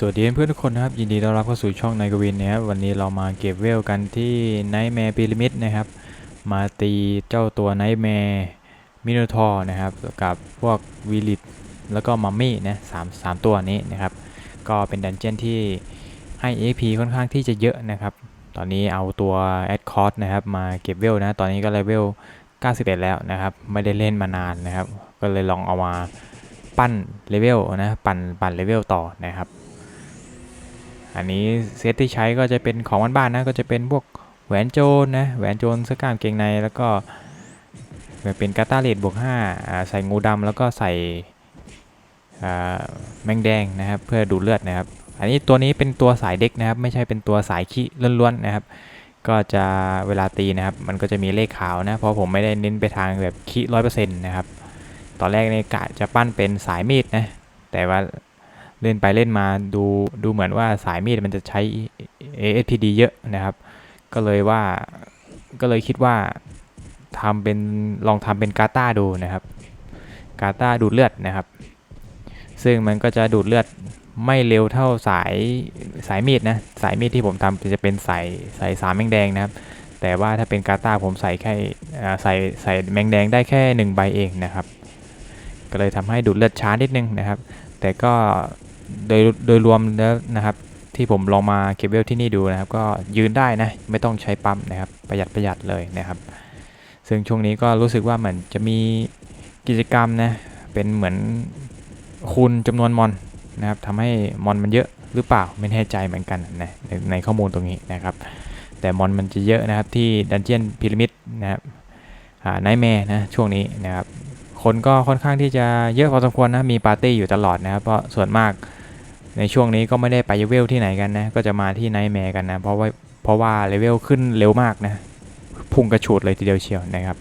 สวัสดีเพื่อนทุกคนนะครับ ยินดีต้อนรับเข้าสู่ช่องนายกวินนะครับวันนี้เรามาเก็บเวลกันที่ไนท์แมร์พีระมิดนะครับ มาตีเจ้าตัวไนท์แมร์มิโนทอร์นะครับ กับพวกวีลิตแล้วก็มัมมี่นะสามสามตัวนี้นะครับ ก็เป็นดันเจี้ยนที่ให้ AP ค่อนข้างที่จะเยอะนะครับ ตอนนี้เอาตัวแอดคอร์สนะครับมาเก็บเวลนะ ตอนนี้ก็เลเวล 91 แล้วนะครับ ไม่ได้เล่นมานานนะครับ ก็เลยลองเอามาปั้นเลเวลนะ ปั่นปั่นเลเวลต่อนะครับ อันนี้เซตที่ใช้ก็จะเป็นของบ้านๆนะก็จะเป็นพวกแหวนโจรนะแหวนโจรเสื้อกล้ามเกงในแล้วก็เป็นกาตาเลดบวก5อ่าใส่งูดำแล้วก็ใส่แมงแดงนะครับเพื่อดูเลือดนะครับ อันนี้ตัวนี้เป็นตัวสายเด็กนะครับ ไม่ใช่เป็นตัวสายขี้ล้วนๆนะครับ ก็จะเวลาตีนะครับ มันก็จะมีเลขขาวนะเพราะผมไม่ได้เน้นไปทางแบบขี้ร้อยเปอร์เซ็นต์นะครับ ตอนแรกในกะจะปั้นเป็นสายมีดนะแต่ว่า เล่นไปเล่นมาดูดูเหมือนว่าสายมีดมันจะใช้ ASPD เยอะนะครับ ก็เลยว่าก็เลยคิดว่าทำเป็นลองทำเป็นกาตาดูนะครับกาตาดูดเลือดนะครับ ซึ่งมันก็จะดูดเลือดไม่เร็วเท่าสายสายมีดนะสายมีดที่ผมทำจะเป็นสายสายสามแมงแดงนะครับ แต่ว่าถ้าเป็นกาตาผมใส่แค่ใส่ใส่แมงแดงได้แค่หนึ่งใบเองนะครับ ก็เลยทำให้ดูดเลือดช้านิดนึงนะครับ แต่ก็ โดยโดยรวมแล้วนะครับ ที่ผมลองมาเก็บเวลที่นี่ดูนะครับ ก็ยืนได้นะไม่ต้องใช้ปั๊มนะครับประหยัดประหยัดเลยนะครับ ซึ่งช่วงนี้ก็รู้สึกว่าเหมือนจะมีกิจกรรมนะเป็นเหมือนคูณจำนวนมอนนะครับทำให้มอนมันเยอะหรือเปล่าไม่แน่ใจเหมือนกันนะในในข้อมูลตรงนี้นะครับ แต่มอนมันจะเยอะนะครับที่ดันเจียนพีระมิดนะครับไนแมร์นะช่วงนี้นะครับคนก็ค่อนข้างที่จะเยอะพอสมควรนะมีปาร์ตี้อยู่ตลอดนะครับเพราะส่วนมาก ในช่วงนี้ก็ไม่ได้ไปเวลที่ไหนกันนะ ก็จะมาที่ไนท์แมร์กันนะ เพราะว่าเพราะว่าเลเวลขึ้นเร็วมากนะ พุ่งกระฉูดเลยทีเดียวเชียวนะครับ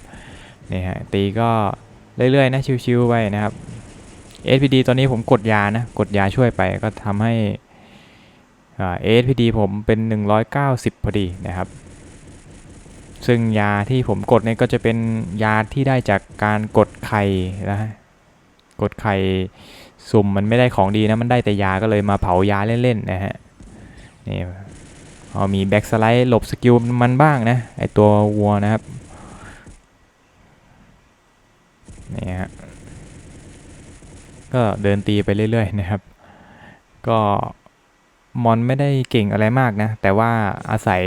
นี่ฮะตีก็เรื่อยๆนะชิวๆไปนะครับ SPD ตอนนี้ผมกดยานะ กดยาช่วยไปก็ทำให้อ่า SPD ผมเป็น 190 พอดีนะครับ ซึ่งยาที่ผมกดเนี่ยก็จะเป็นยาที่ได้จากการกดไข่นะฮะ กดไข่สุ่มมันไม่ได้ของดีนะมันได้แต่ยาก็เลยมาเผายาเล่นๆนะฮะนี่พอามีแบ็กสไลด์หลบสกิลมันบ้างนะไอตัววัวนะครับนี่ฮะก็เดินตีไปเรื่อยๆนะครับ ก็มอนไม่ได้เก่งอะไรมากนะ แต่ว่าอาศัย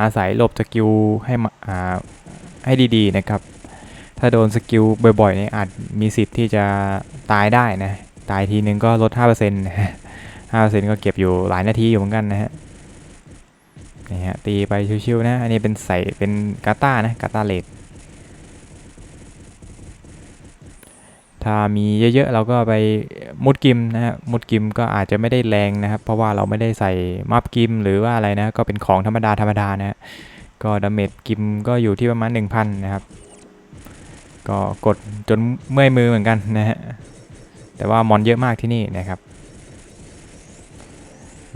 อาศัยหลบสกิลให้มาให้ดีๆนะครับ ถ้าโดนสกิลบ่อยๆนี่อาจมีสิทธิ์ที่จะตายได้นะ ตายทีนึงก็ลด 5%นะฮะ5%ก็เก็บอยู่หลายนาทีอยู่เหมือนกันนะฮะนี่ฮะตีไปชิวๆนะ อันนี้เป็นใส่เป็นกาตานะกาตาเลดถ้ามีเยอะๆ เราก็ไปมุดกิมนะฮะมุดกิมก็อาจจะไม่ได้แรงนะครับ เพราะว่าเราไม่ได้ใส่มัฟกิมหรือว่าอะไรนะ ก็เป็นของธรรมดาธรรมดานะฮะก็ดาเมจกิมก็อยู่ที่ประมาณ 1,000 นะครับ ก็กดจนเมื่อยมือเหมือนกันนะฮะ แต่ว่ามอนเยอะมากที่นี่นะครับ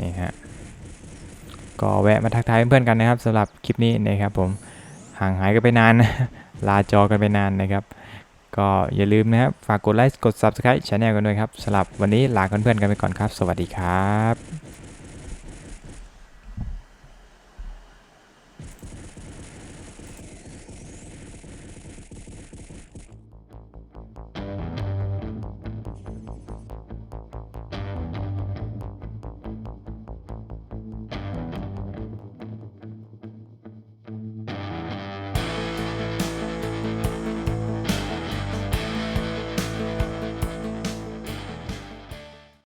นี่ฮะ ก็แวะมาทักทายเพื่อนๆกันนะครับสำหรับคลิปนี้นะครับผม ห่างหายกันไปนาน ลาจอกันไปนานนะครับ ก็อย่าลืมนะครับ ฝากกดไลค์ กด Subscribe ช anel กันด้วยครับสำหรับวันนี้ลาเพื่อนๆกันไปก่อนครับ สวัสดีครับ